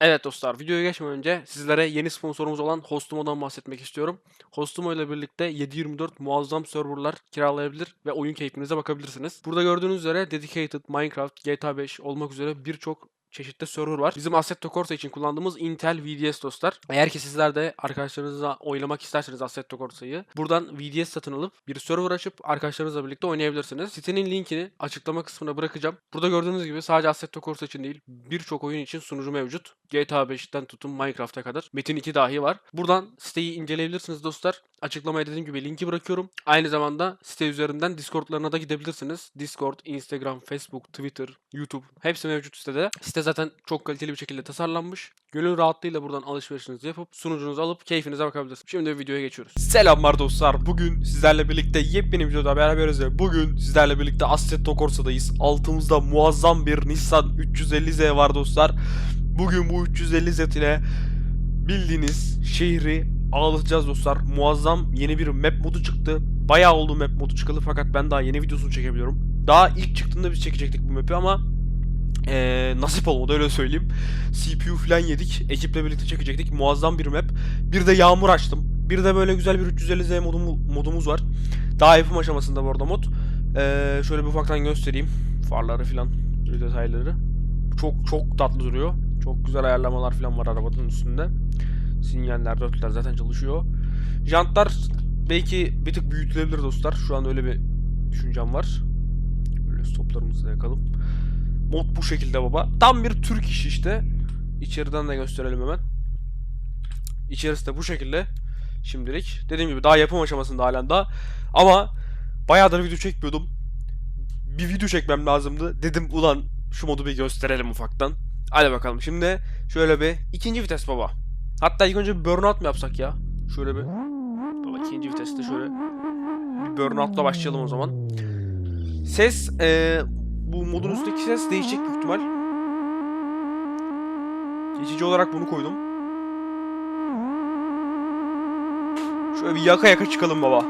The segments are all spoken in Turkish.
Evet dostlar, videoya geçmeden önce sizlere yeni sponsorumuz olan Hostumo'dan bahsetmek istiyorum. Hostumo ile birlikte 7/24 muazzam serverlar kiralayabilir ve oyun keyfinize bakabilirsiniz. Burada gördüğünüz üzere Dedicated, Minecraft, GTA 5 olmak üzere birçok çeşitli server var. Bizim Assetto Corsa için kullandığımız Intel VDS dostlar. Eğer ki sizler de arkadaşlarınızla oynamak isterseniz Assetto Corsa'yı buradan VDS satın alıp bir server açıp arkadaşlarınızla birlikte oynayabilirsiniz. Sitenin linkini açıklama kısmına bırakacağım. Burada gördüğünüz gibi sadece Assetto Corsa için değil birçok oyun için sunucu mevcut. GTA 5'ten tutun Minecraft'a kadar. Metin 2 dahi var. Buradan siteyi inceleyebilirsiniz dostlar. Açıklamaya dediğim gibi linki bırakıyorum. Aynı zamanda site üzerinden Discord'larına da gidebilirsiniz. Discord, Instagram, Facebook, Twitter, YouTube hepsi mevcut sitede. Site zaten çok kaliteli bir şekilde tasarlanmış. Gönül rahatlığıyla buradan alışverişinizi yapıp sunucunuzu alıp keyfinize bakabilirsiniz. Şimdi videoya geçiyoruz. Selamlar dostlar. Bugün sizlerle birlikte yepyeni bir videoda beraberiz ve bugün sizlerle birlikte Assetto Corsa'dayız. Altımızda muazzam bir Nissan 350Z var dostlar. Bugün bu 350Z ile bildiğiniz şehri ağlatacağız dostlar. Muazzam yeni bir map modu çıktı. Bayağı oldu map modu çıkalı fakat ben daha yeni videosunu çekebiliyorum. Daha ilk çıktığında biz çekecektik bu map'i ama ee, nasip olmadı öyle söyleyeyim. CPU falan yedik. Ekiple birlikte çekecektik. Muazzam bir map. Bir de yağmur açtım. Bir de böyle güzel bir 350Z modumu- modumuz var. Daha yapım aşamasında bu arada mod. Ee, şöyle bir ufaktan göstereyim. Farları falan. detayları. Çok çok tatlı duruyor. Çok güzel ayarlamalar falan var arabanın üstünde. Sinyaller, dörtler zaten çalışıyor. Jantlar belki bir tık büyütülebilir dostlar. Şu an öyle bir düşüncem var. Böyle stoplarımızı da yakalım. Mod bu şekilde baba. Tam bir Türk işi işte. İçeriden de gösterelim hemen. İçerisi de bu şekilde. Şimdilik. Dediğim gibi daha yapım aşamasında halen daha. Ama bayağıdır video çekmiyordum. Bir video çekmem lazımdı. Dedim ulan şu modu bir gösterelim ufaktan. Hadi bakalım. Şimdi şöyle bir ikinci vites baba. Hatta ilk önce bir burnout mu yapsak ya? Şöyle bir. Baba ikinci viteste şöyle bir burnout'la başlayalım o zaman. Ses eee bu modun üstteki ses değişecek büyük ihtimal. Geçici olarak bunu koydum. Şöyle bir yaka yaka çıkalım baba.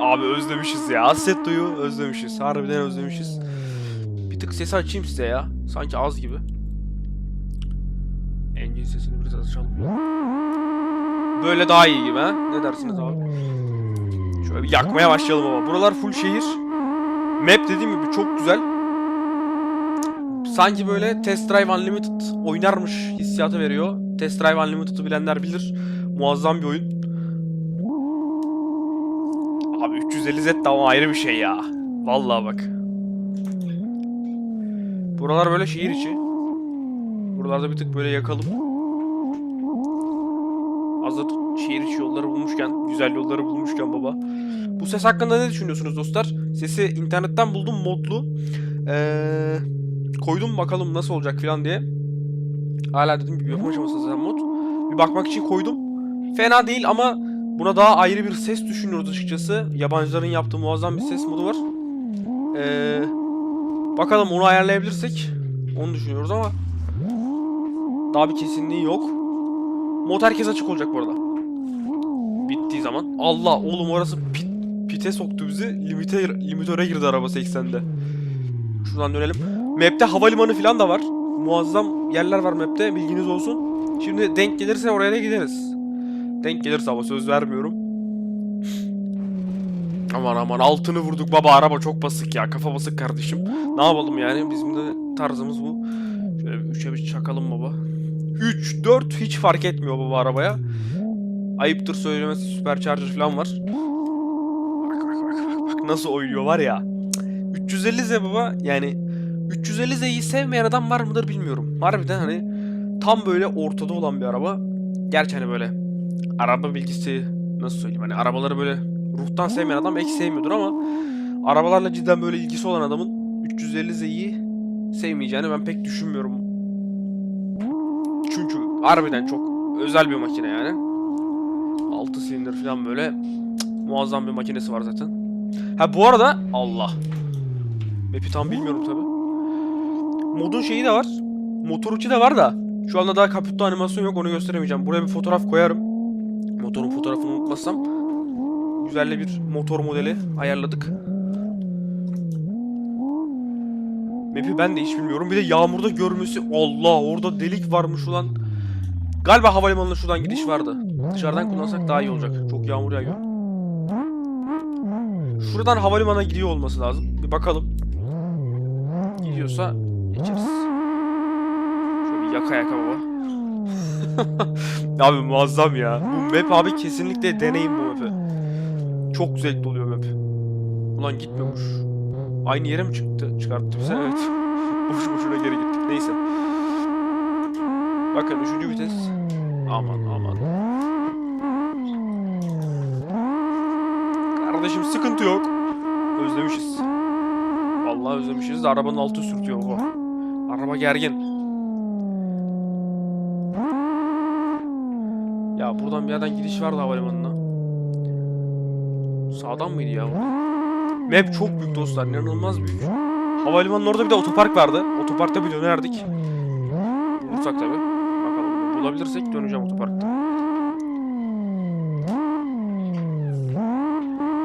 Abi özlemişiz ya. Assetto'yu özlemişiz. Harbiden özlemişiz. Bir tık sesi açayım size ya. Sanki az gibi. Engine sesini biraz açalım. Böyle daha iyi gibi ha. Ne dersiniz abi? Şöyle bir yakmaya başlayalım ama. Buralar full şehir. Map dediğim gibi çok güzel. Sanki böyle Test Drive Unlimited oynarmış hissiyatı veriyor. Test Drive Unlimited'ı bilenler bilir. Muazzam bir oyun. Abi 350Z de ama ayrı bir şey ya. Vallahi bak. Buralar böyle şehir içi. Buralarda bir tık böyle yakalım. Hazır şehir içi yolları bulmuşken, güzel yolları bulmuşken baba. Bu ses hakkında ne düşünüyorsunuz dostlar? Sesi internetten buldum modlu. Eee koydum bakalım nasıl olacak falan diye. Hala dediğim gibi aşamasında zaten mod. Bir bakmak için koydum. Fena değil ama buna daha ayrı bir ses düşünüyoruz açıkçası. Yabancıların yaptığı muazzam bir ses modu var. Ee, bakalım onu ayarlayabilirsek onu düşünüyoruz ama daha bir kesinliği yok. Mod herkes açık olacak bu arada. Bittiği zaman. Allah oğlum orası pit, pite soktu bizi. Limite, limitöre girdi araba 80'de. Şuradan dönelim. Map'te havalimanı falan da var. Muazzam yerler var map'te bilginiz olsun. Şimdi denk gelirse oraya da gideriz. Denk gelirse ama söz vermiyorum. Aman aman altını vurduk baba araba çok basık ya kafa basık kardeşim. Ne yapalım yani bizim de tarzımız bu. Şöyle bir üçe bir çakalım baba. 3, 4 hiç fark etmiyor baba arabaya. Ayıptır söylemesi supercharger falan var. Bak nasıl oynuyor var ya. 350 Z baba yani 350 Z'yi sevmeyen adam var mıdır bilmiyorum. Harbiden hani tam böyle ortada olan bir araba. Gerçi hani böyle araba bilgisi nasıl söyleyeyim hani arabaları böyle ruhtan sevmeyen adam belki sevmiyordur ama arabalarla cidden böyle ilgisi olan adamın 350 Z'yi sevmeyeceğini ben pek düşünmüyorum. Harbiden çok özel bir makine yani. 6 silindir falan böyle cık, muazzam bir makinesi var zaten. Ha bu arada Allah. Map'i tam bilmiyorum tabi. Modun şeyi de var. Motor uçu da var da. Şu anda daha kaputta animasyon yok onu gösteremeyeceğim. Buraya bir fotoğraf koyarım. Motorun fotoğrafını unutmazsam. Güzel bir motor modeli ayarladık. Map'i ben de hiç bilmiyorum. Bir de yağmurda görmesi. Allah orada delik varmış ulan. Galiba havalimanına şuradan gidiş vardı. Dışarıdan kullansak daha iyi olacak. Çok yağmur yağıyor. Şuradan havalimanına gidiyor olması lazım. Bir bakalım. Gidiyorsa geçeriz. Şöyle bir yaka yaka baba. abi muazzam ya. Bu map abi kesinlikle deneyin bu map'i. Çok zevkli oluyor map. Ulan gitmiyormuş. Aynı yere mi çıktı? Çıkarttı bize evet. Bakın üçüncü vites. Aman aman. Kardeşim sıkıntı yok. Özlemişiz. Vallahi özlemişiz arabanın altı sürtüyor bu. Araba gergin. Ya buradan bir yerden gidiş vardı havalimanına. Sağdan mıydı ya? Map çok büyük dostlar. inanılmaz büyük. Havalimanının orada bir de otopark vardı. Otoparkta bir dönerdik. Bulursak tabi. Bulabilirsek döneceğim otoparkta.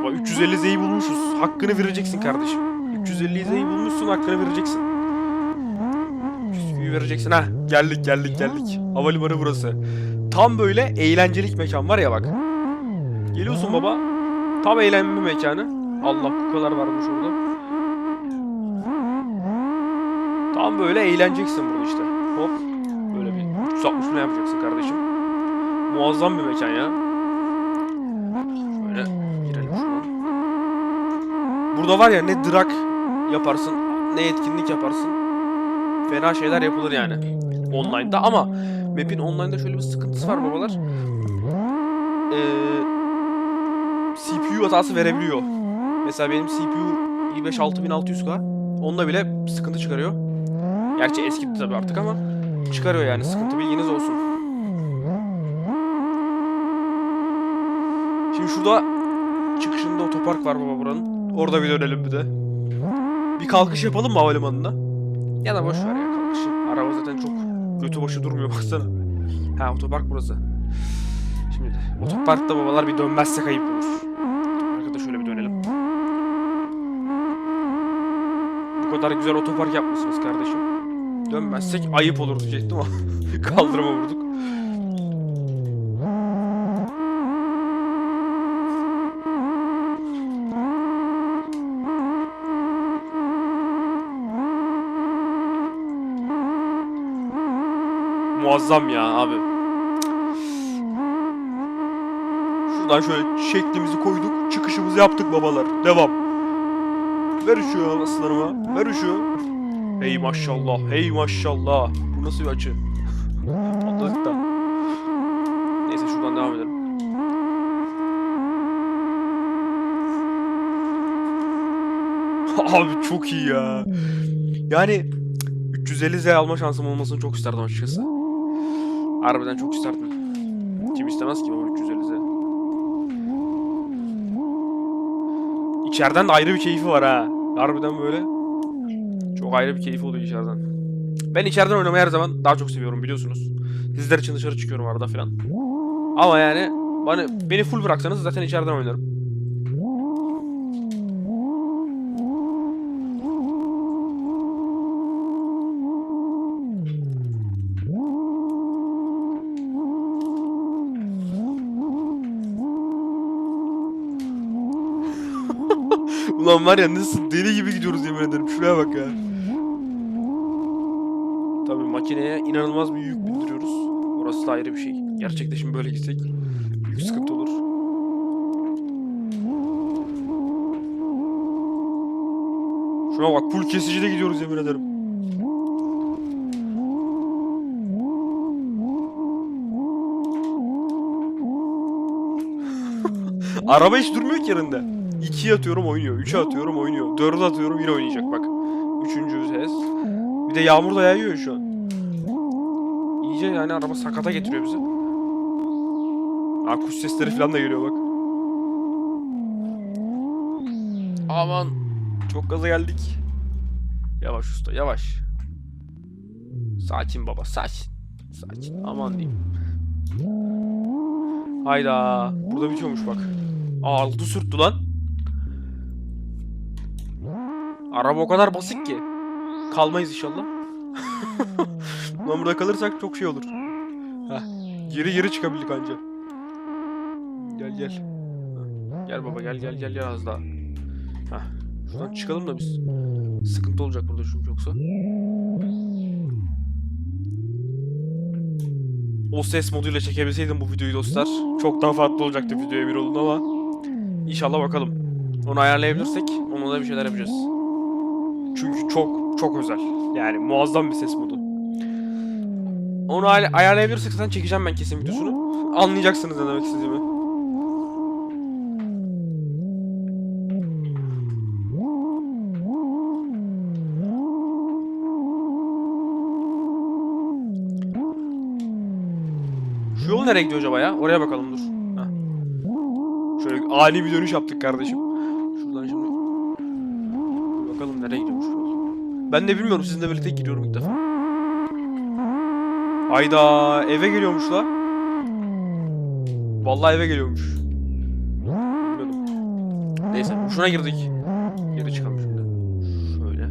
Baba 350 Z'yi bulmuşuz. Hakkını vereceksin kardeşim. 350 Z'yi bulmuşsun hakkını vereceksin. Küsküyü vereceksin ha. Geldik geldik geldik. Havalimanı burası. Tam böyle eğlencelik mekan var ya bak. Geliyorsun baba. Tam eğlenme mekanı. Allah kukalar varmış orada. Tam böyle eğleneceksin burada işte. Hop. Böyle bir 360 mı yapacaksın kardeşim. Muazzam bir mekan ya. Şöyle girelim şuradan. Burada var ya ne drag yaparsın, ne etkinlik yaparsın. Fena şeyler yapılır yani. Online'da ama map'in online'da şöyle bir sıkıntısı var babalar. Ee, CPU hatası verebiliyor. Mesela benim CPU i5 6600K. Onda bile sıkıntı çıkarıyor. Gerçi eskidi tabii artık ama çıkarıyor yani sıkıntı bilginiz olsun. Şimdi şurada çıkışında otopark var baba buranın. Orada bir dönelim bir de. Bir kalkış yapalım mı havalimanına? Ya da boş ver ya kalkışı. Araba zaten çok götü başı durmuyor baksana. Ha otopark burası. Şimdi otoparkta babalar bir dönmezse kayıp olur. Otoparka da şöyle bir dönelim. Bu kadar güzel otopark yapmışsınız kardeşim. Dönmezsek ayıp olur diyecektim ama kaldırıma vurduk. Muazzam ya abi. Şuradan şöyle şeklimizi koyduk. Çıkışımızı yaptık babalar. Devam. Ver şu aslanıma. Ver şu. Hey maşallah. Hey maşallah. Bu nasıl bir açı? Atladık da. Neyse şuradan devam edelim. Abi çok iyi ya. Yani 350 Z alma şansım olmasını çok isterdim açıkçası. Harbiden çok isterdim. Kim istemez ki bu 350 Z? İçeriden de ayrı bir keyfi var ha. Harbiden böyle. Çok ayrı bir keyfi oluyor içeriden. Ben içeriden oynamayı her zaman daha çok seviyorum biliyorsunuz. Sizler için dışarı çıkıyorum arada falan. Ama yani bana beni full bıraksanız zaten içeriden oynarım. Ulan var ya nasıl deli gibi gidiyoruz yemin ederim. Şuraya bak ya. Makineye inanılmaz bir yük bindiriyoruz. Orası da ayrı bir şey. Gerçekten şimdi böyle gitsek büyük sıkıntı olur. Şuna bak full kesicide gidiyoruz yemin ederim. Araba hiç durmuyor ki yerinde. 2'ye atıyorum oynuyor. 3'e atıyorum oynuyor. 4'e atıyorum yine oynayacak bak. Üçüncü vites. Bir de yağmur da yağıyor şu an. İyice yani araba sakata getiriyor bizi. Aa kuş sesleri falan da geliyor bak. Aman. Çok gaza geldik. Yavaş usta yavaş. Sakin baba sakin. Sakin aman diyeyim. Hayda. Burada bitiyormuş bak. Aa altı sürttü lan. Araba o kadar basık ki. Kalmayız inşallah. Lan burada kalırsak çok şey olur. Heh. Geri geri çıkabildik anca. Gel gel. Gel baba gel gel gel gel az daha. Hah. Şuradan çıkalım da biz. Sıkıntı olacak burada çünkü yoksa. O ses moduyla çekebilseydim bu videoyu dostlar. Çok daha farklı olacaktı videoya bir olun ama. İnşallah bakalım. Onu ayarlayabilirsek onunla da bir şeyler yapacağız. Çünkü çok çok özel. Yani muazzam bir ses modu. Onu ay- ayarlayabilirsek zaten çekeceğim ben kesin videosunu. Anlayacaksınız ne demek istediğimi. Şu yol nereye gidiyor acaba ya? Oraya bakalım dur. Heh. Şöyle ani bir dönüş yaptık kardeşim. Şuradan şimdi. Bakalım nereye gidiyormuş. Ben de bilmiyorum sizinle birlikte gidiyorum ilk defa. Hayda eve geliyormuş la. Vallahi eve geliyormuş. Bilmiyordum. Neyse şuna girdik. Geri çıkalım şimdi. Şöyle.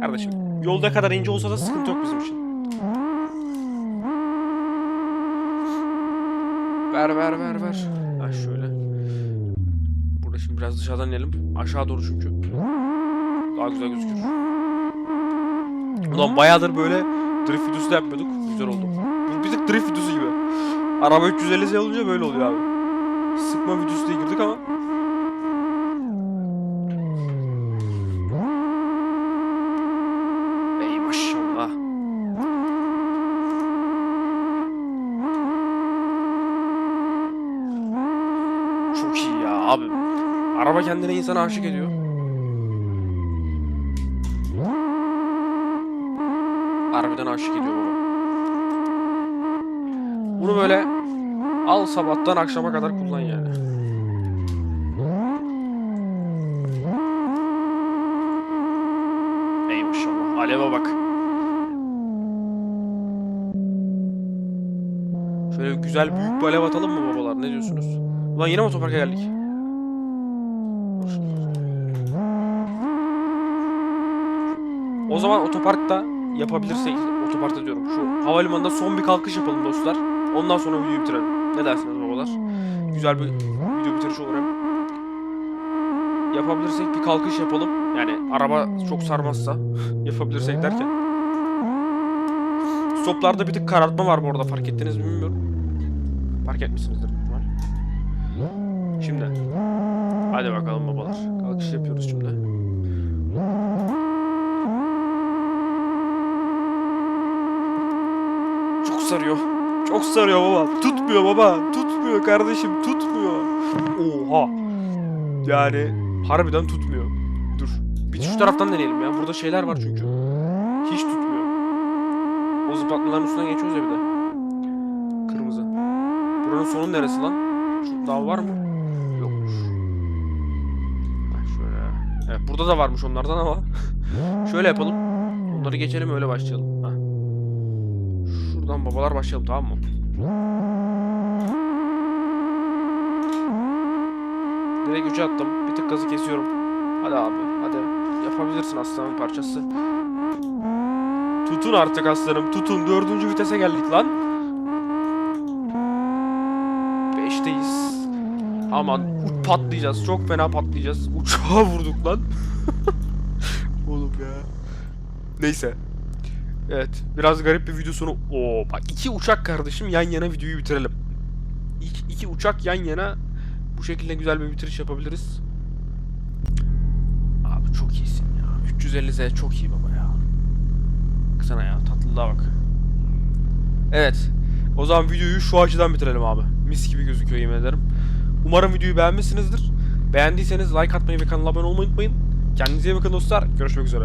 Kardeşim yolda kadar ince olsa da sıkıntı yok bizim için. Ver ver ver ver. Ha şöyle. Burada şimdi biraz dışarıdan inelim. Aşağı doğru çünkü. Daha güzel gözükür. Ulan bayağıdır böyle drift videosu da yapmıyorduk. Güzel oldu. Bir tık drift videosu gibi. Araba 350 Z olunca böyle oluyor abi. Sıkma videosu diye girdik ama. Çok iyi ya abi. Araba kendine insana aşık ediyor. Harbiden aşık ediyor baba. Bunu böyle al sabahtan akşama kadar kullan yani. Ey maşallah. Aleve bak. Şöyle güzel büyük bir alev atalım mı babalar? Ne diyorsunuz? Ulan yine otoparka geldik? O zaman otoparkta yapabilirsek, otoparkta diyorum. Şu havalimanında son bir kalkış yapalım dostlar. Ondan sonra videoyu bitirelim. Ne dersiniz babalar? Güzel bir video bitirişi olur hem. Yapabilirsek bir kalkış yapalım. Yani araba çok sarmazsa yapabilirsek derken. Stoplarda bir tık karartma var bu arada fark ettiniz mi bilmiyorum. Fark etmişsinizdir. Şimdi. Hadi bakalım babalar. Kalkış yapıyoruz şimdi. Sarıyor. Çok sarıyor baba. Tutmuyor baba. Tutmuyor kardeşim. Tutmuyor. Oha. Yani harbiden tutmuyor. Dur. Bir şu taraftan deneyelim ya. Burada şeyler var çünkü. Hiç tutmuyor. O zıplatmaların üstünden geçiyoruz ya bir de. Kırmızı. Buranın sonu neresi lan? Şu daha var mı? Yokmuş. Şöyle. Evet burada da varmış onlardan ama. şöyle yapalım. Onları geçelim öyle başlayalım. Heh. Şuradan babalar başlayalım tamam mı? Direkt üçe attım. Bir tık gazı kesiyorum. Hadi abi hadi. Yapabilirsin aslanın parçası. Tutun artık aslanım tutun. Dördüncü vitese geldik lan. Beşteyiz. Aman patlayacağız. Çok fena patlayacağız. Uçağa vurduk lan. Oğlum ya. Neyse. Evet. Biraz garip bir video sonu. Oo bak iki uçak kardeşim yan yana videoyu bitirelim. İki, iki uçak yan yana bu şekilde güzel bir bitiriş yapabiliriz. Abi çok iyisin ya. 350Z çok iyi baba ya. Baksana ya tatlılığa bak. Evet. O zaman videoyu şu açıdan bitirelim abi. Mis gibi gözüküyor yemin ederim. Umarım videoyu beğenmişsinizdir. Beğendiyseniz like atmayı ve kanala abone olmayı unutmayın. Kendinize iyi bakın dostlar. Görüşmek üzere.